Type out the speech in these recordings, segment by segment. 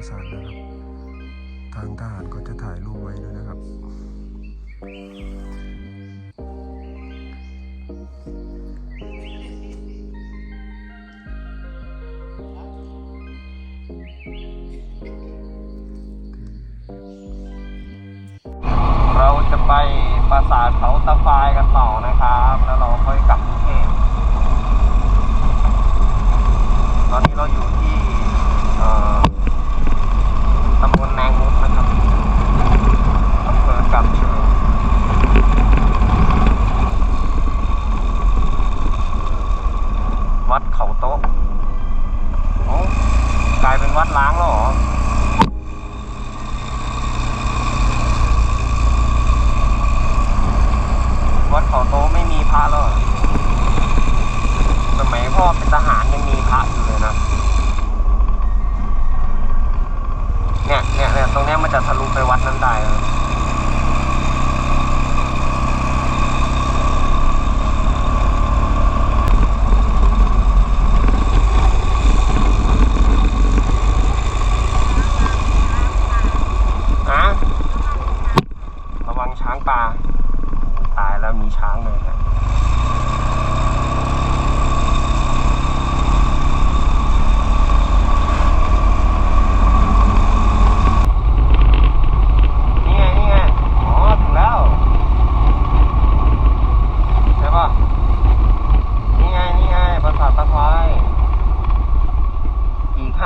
ประสาทนะครับ ทางทหารก็จะถ่ายรูปไว้ด้วยนะครับ เราจะไปปราสาทเขาตะไฟายกันต่อนะครับ แล้วเราค่อยกลับกรุงเทพตอนนี้เราอยู่ที่เอ่อตำบลแนงมุกนะครับอำเภอ กำเชิงวัดเขาโต๊ะโอ้กลายเป็นวัดล้างแล้วเหรอ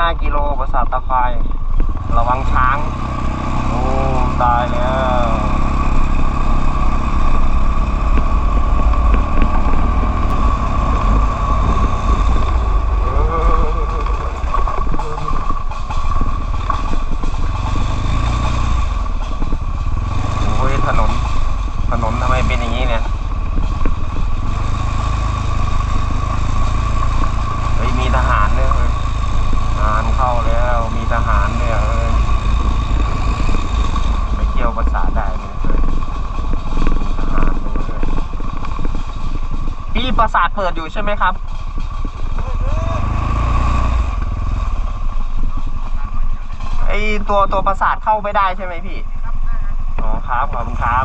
5กิโลประสาทตะไคร้ระวังช้าง โอ้ ตายแล้ว เปิดอยู่ใช่ไหมครับ ไอตัวตัวประสาทเข้าไม่ได้ใช่ไหมพี่ อ๋อครับ ขอบคุณครับ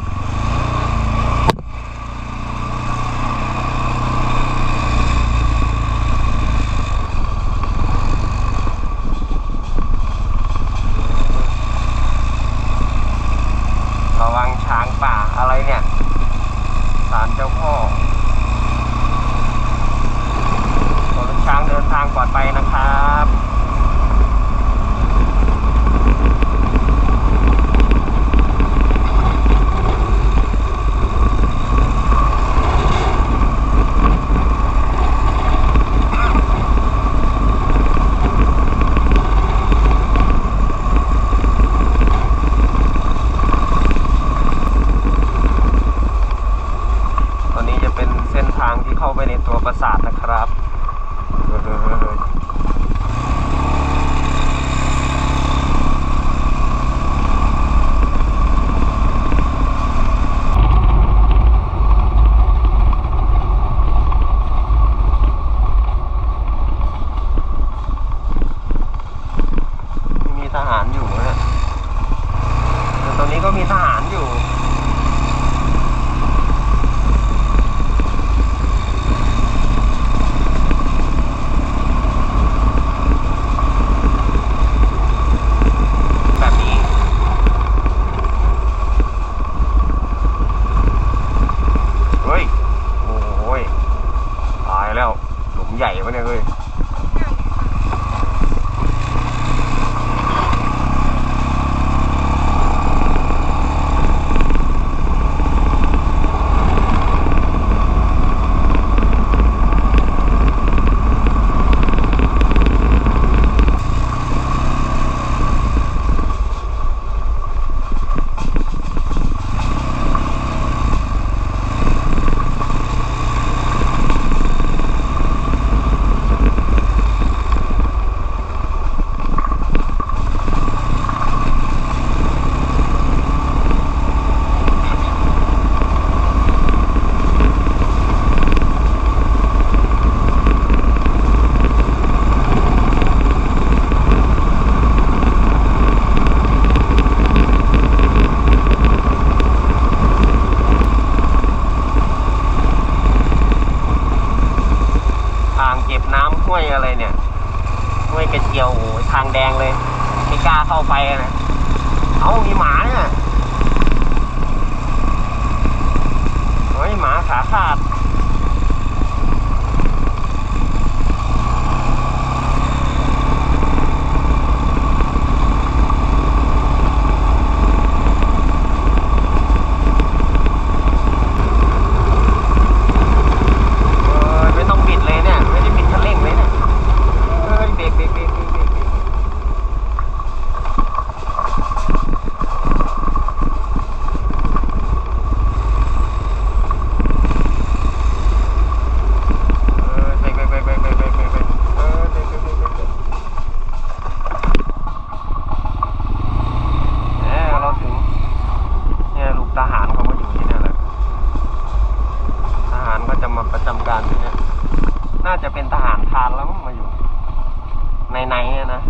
ในในๆเนี่ยนะ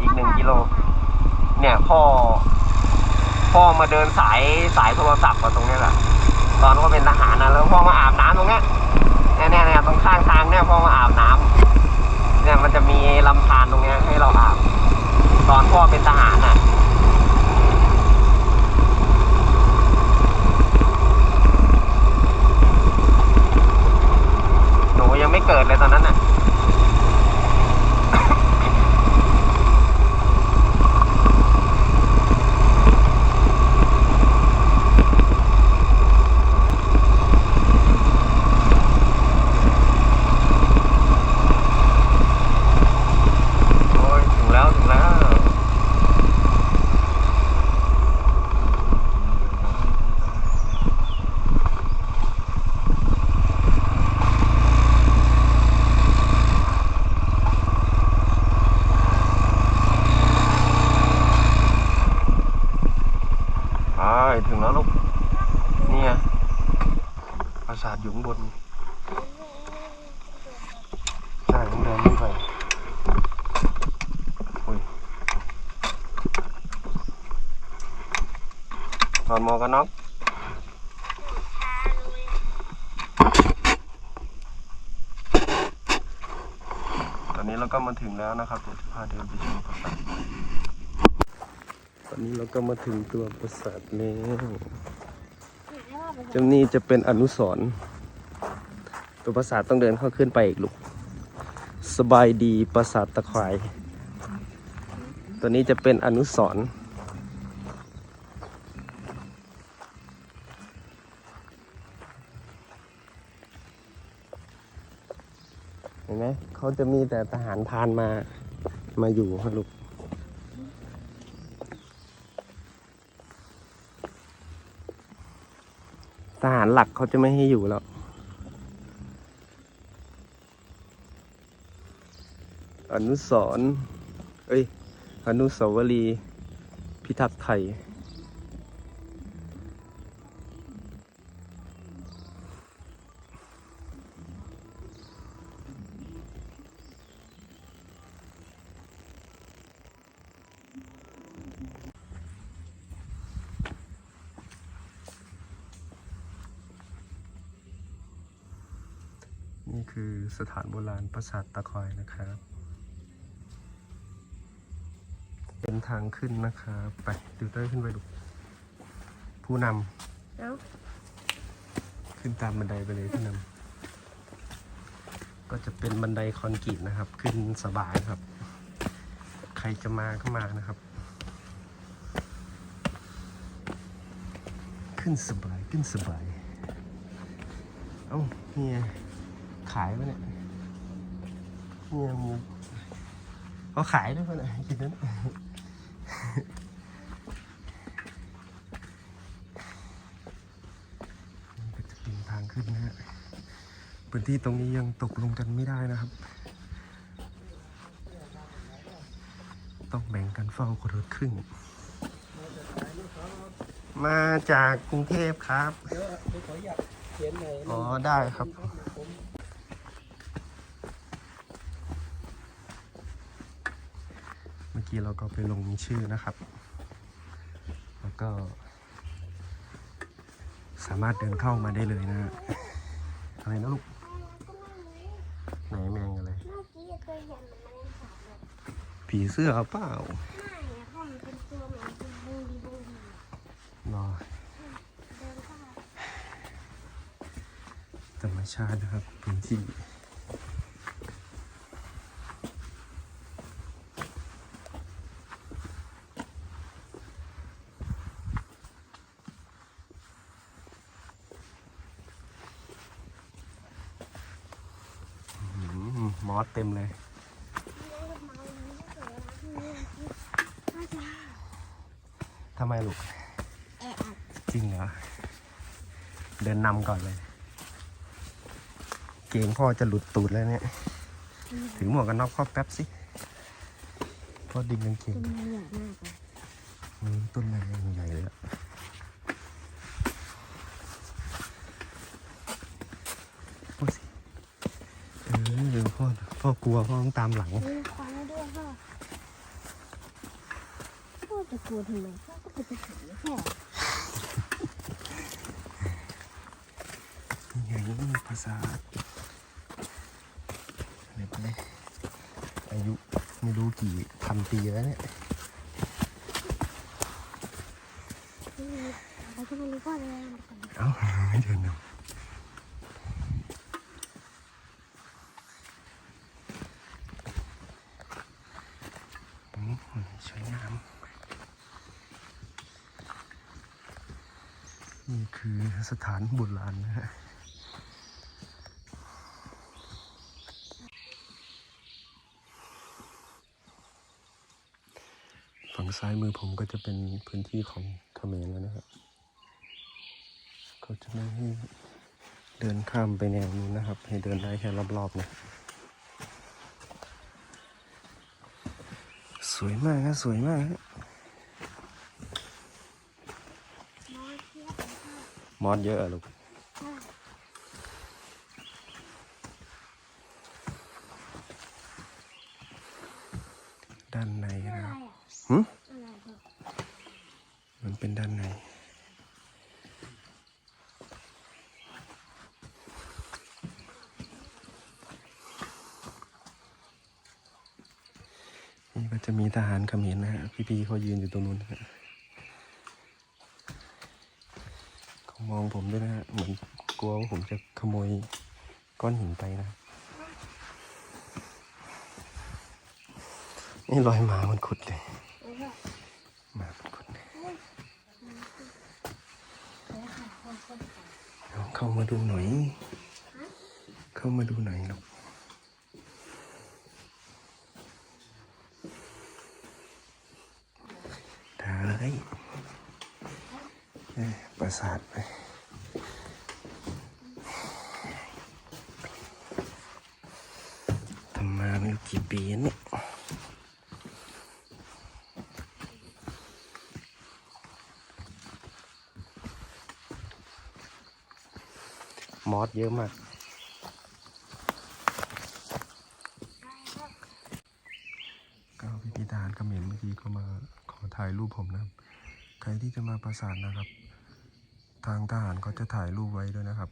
อีกหนึ่งกิโล เนี่ยพ่อ พ่อมาเดินสายสายโทรศัพท์มาตรงเนี้ยแหละ ตอนเขาเป็นทหารนะแล้วพ่อมาอาบน้ำตรงเนี้ยเนี่ยเนี่ยเนี่ยตรงข้างทางเนี่ยพ่อมาอาบน้ำเนี่ยมันจะมีลำธารตรงเนี้ยให้เราอาบ ตอนพ่อเป็นทหารอะหนูยังไม่เกิดเลยตอนนั้นน่ะ โอ้ย ถึงแล้ว ถึงแล้ว ไปถึงแล้วลูก นี่ไงปราสาทอยู่ข้างบน ใช่ต้องเดินขึ้นไปอุ้ยถอ ดหมวกกันน็อกตอนนี้เราก็มาถึงแล้วนะครับเดี๋ยวจะพาเดินไปชมปราสาทตอนนี้เราก็มาถึงตัวปราสาทแล้วจำนี้จะเป็นอนุสรณ์ตัวปราสาทต้องเดินเข้าขึ้นไปอีกลูกสบายดีปราสาทตะไคร่ตัวนี้จะเป็นอนุสรณ์ เขาจะมีแต่ทหารพานมามาอยู่ครับลูกทหารหลักเขาจะไม่ให้อยู่แล้ว อนุสรณ์เอ้ย อนุสาวรีย์พิทักษ์ไทย นี่คือสถานโบราณปราสาทตะคอยนะครับ เป็นทางขึ้นนะครับไปดิวเตอร์ขึ้นไปดู ผู้นเอ้าำขึ้นตามบันไดไปเลยผู้นำก็จะเป็นบันไดคอนกรีตนะครับ ขึ้นสบายครับ ใครจะมาก็มานะครับ ขึ้นสบายขึ้นสบาย เอ้าเนี่ย ขายปะเนี่ยเนี่ยหมูเขาขายด้วยปะเนี่ยกินนั้นนี่ก็จะเป็นทางขึ้นนะฮะพื้นที่ตรงนี้ยังตกลงกันไม่ได้นะครับ ต้องแบ่งกันเฝ้าคนละครึ่ง มาจากกรุงเทพครับอ๋อได้ครับ เมื่อ กี้เราก็ไปลงชื่อนะครับ แล้วก็ สามารถเดินเข้ามาได้เลยนะฮะอะไรนะลูกไหนแมงอะไรเคยเห็นมันมาเล่นสาบเลยผีเสื้อเปล่าไม่อะเพราะมันเป็นตัวเหมือนเป็นบูดีบูดีอะรอเดินเข้ามาธรรมชาตินะครับพื้นที่ อื้อหือมอสเต็มเลยเล่นกับเมาส์นี้ก็สวยนะที่นี่น่าจะทำไมลูกแออัดจริงเหรอ เดินนำก่อนเลย เกงพ่อจะหลุดตูดแล้วเนี่ยถือหมวกกันน็อกพ่อแป๊บสิ พ่อดึงกางเกงเป็นมันใหญ่มากเลยอืมต้นไม้ใหญ่เลยอะพ่อสิ เออ พ่อพ่อกลัวพ่อต้องตามหลัง มีควันด้วยพ่อพ่อจะกลัวทำไมพ่อก็เป็นทหารไม่ใช่เหรอนี่ไงนี่ภาษาเด็กเลยอายุไม่รู้กี่พันปีแล้วเนี่ยนี่เราจะมารู้พ่อเลยนะก่อนเอ้าไม่เดินนำอืมสวยงาม นี่คือ สถานโบราณนะฮะฝั่งซ้ายมือผมก็จะเป็นพื้นที่ของเขมรแล้วนะครับเขาจะไม่ให้เดินข้ามไปแนวนี้นนะครับ ให้เดินได้แค่รอบๆนะสวยมากฮะสวยมากฮะ น้อยเทียบเลยพ่อ มอสเยอะอะลูกใช่ด้านในอะไรนะครับอะหึอะไรพ่อมันเป็นด้านในนี่ก็จะมีทหารเขมรนะฮะพี่ๆเขายืนอยู่ตรงนู้นนะฮะเขามอง ผมด้วยนะฮะเหมือนกลัวว่าผมจะขโมยก้อนหินไปนะนี่รอยหมามันขุดเลยหมามันขุดเข้ามาดูหน่อย เข้ามาดูหน่อยลูกได้เอ้ยประสาทไป ทำมาไม่รู้กี่ปีนี่มอสเยอะมาก ก็พี่พิธานเขมรเมื่อกี้ก็มาขอถ่ายรูปผมนะครับ ใครที่จะมาประสานนะครับ ทางทหารเขาจะถ่ายรูปไว้ด้วยนะครับ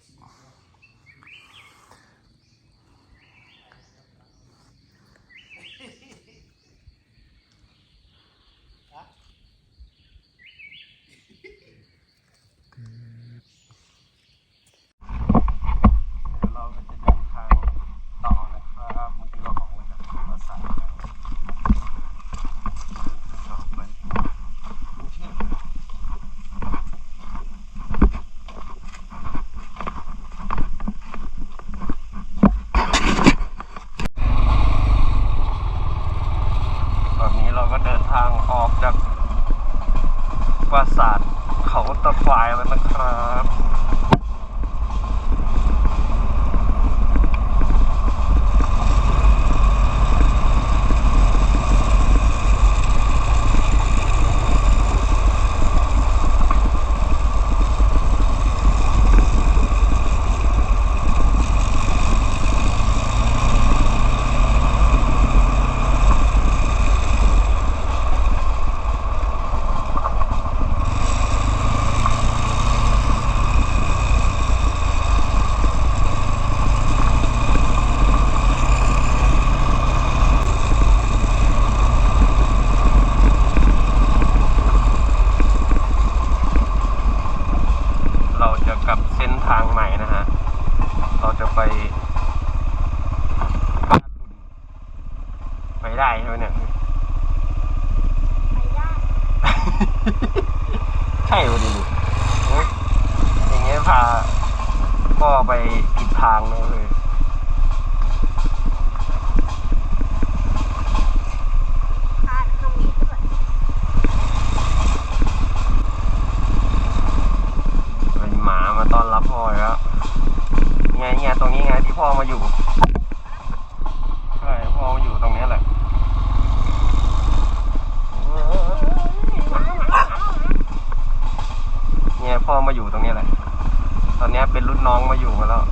ี้ยเป็นรุ่นน้องมาอยู่มาแล้ว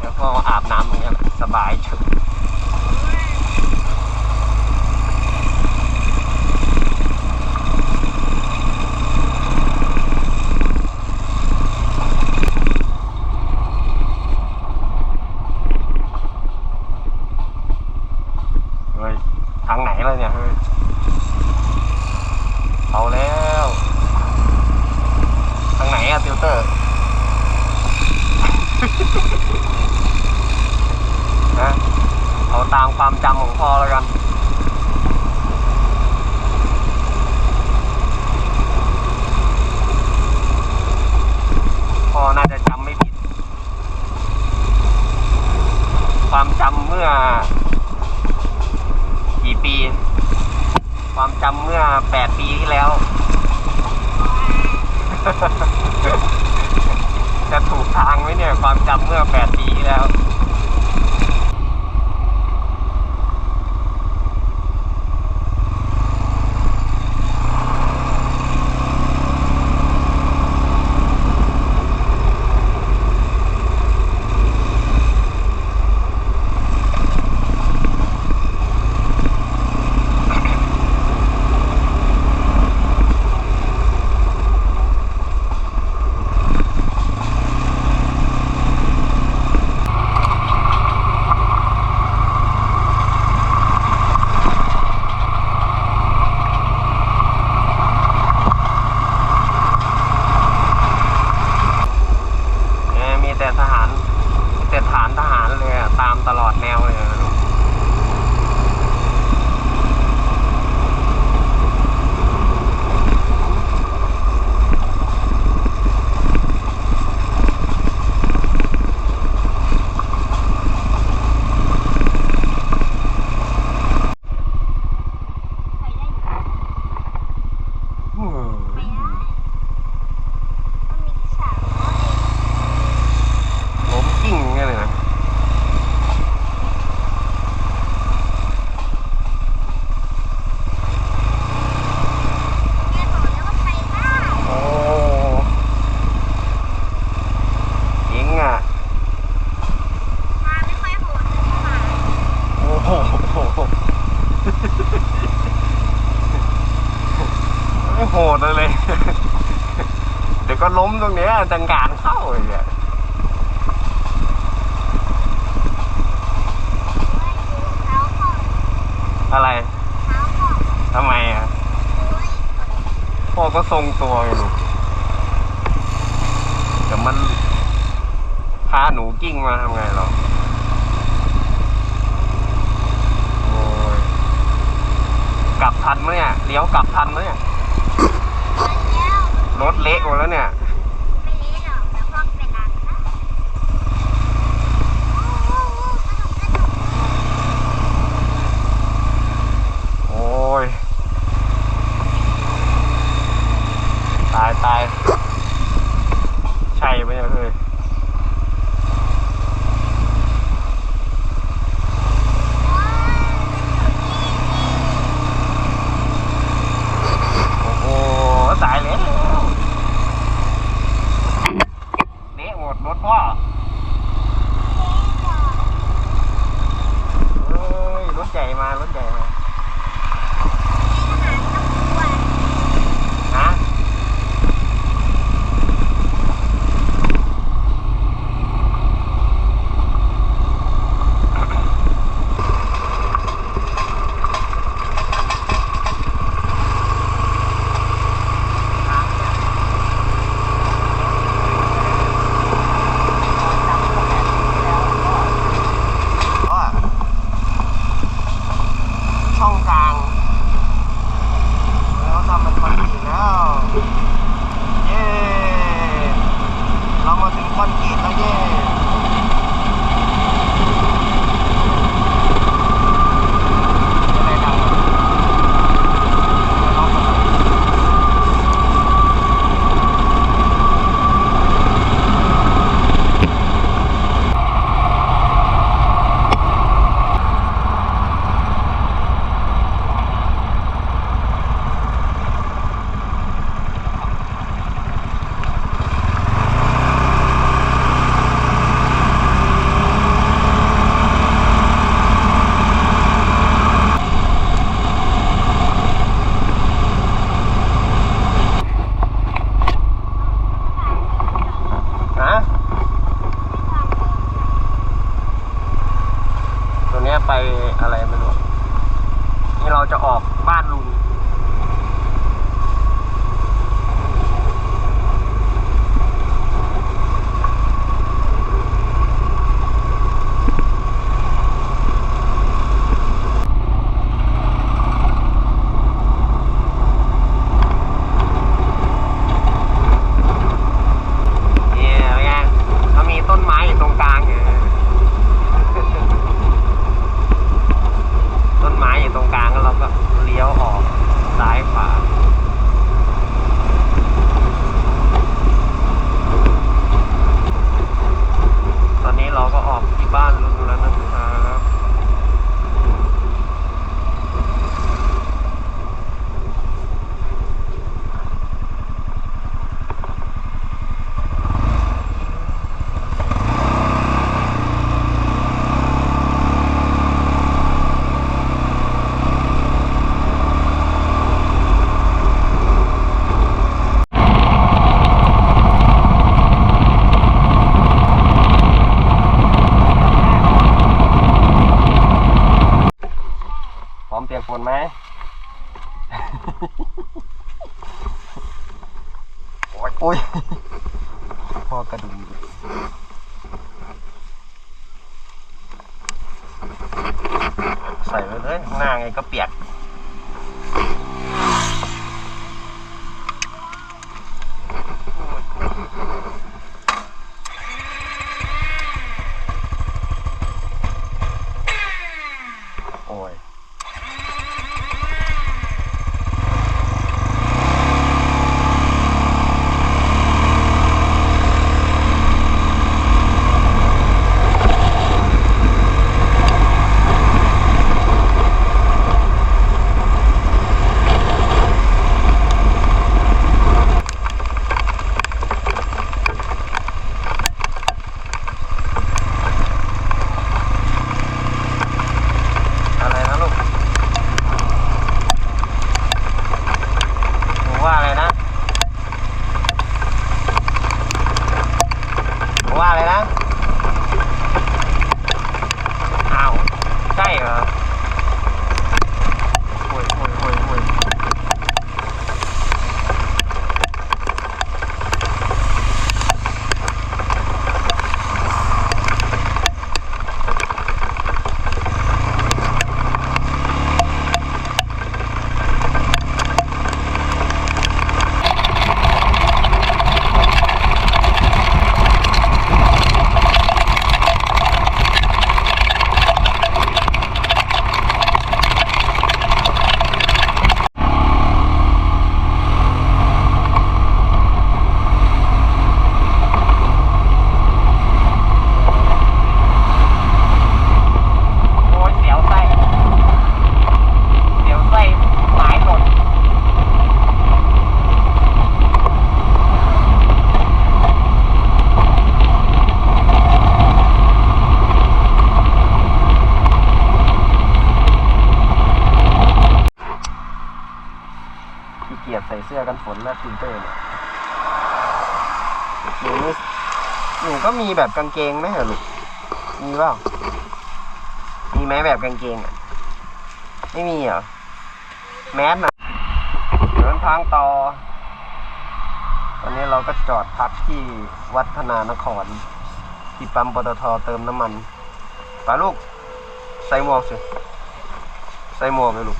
แล้วพออาบน้ำตรงนี้สบายชุด มื่อ กี่ปี ความจำเมื่อแปดปีที่แล้ว จะถูกทางไหมเนี่ย ความจำเมื่อแปดปีที่แล้ว ไม่โหดเลย เดี๋ยวก็ล้มตรงนี้ยจังการเข้าอย่างเงี้ยอะไรทำไมอะพ่อก็ทรงตัวอยู่แต่มันพาหนูกิ้งมาทำไงเรา ทันไหมเนี่ยเลี้ยวกลับทันไหมเนี่ยรถเละหมดแล้วเนี่ย ไปอะไรไม่รู้นี่เราจะออกบ้านลุง Illinois. กียบใส่เสื้อกันฝนและซิลเตอร์เนี่ยหนูหนูก็มีแบบกางเกงไหมเหรอลูกมีเปล่ามีไหมแบบกางเกงอะไม่มีเหรอแมสนะเดินทางต่อ ตอนนี้เราก็จอดพักที่วัฒนานคร ที่ปั๊มปตทเติมน้ำมันปลาลูก ใส่หมวกสิ ใส่หมวกเลยลูก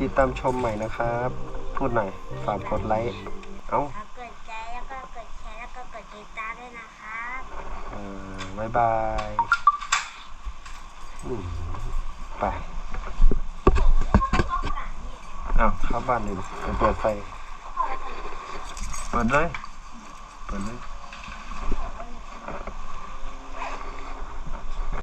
ติดตามชมใหม่นะครับ พูดหน่อยฝากกดไลค์เอ้าฝากกดใจแล้วก็กดแชร์แล้วก็กดติดตามด้วยนะครับเออบ๊ายบายอืมไปอ้าวเข้าบ้านเลยดิไปเปิดไฟเปิดเลยเปิดเลย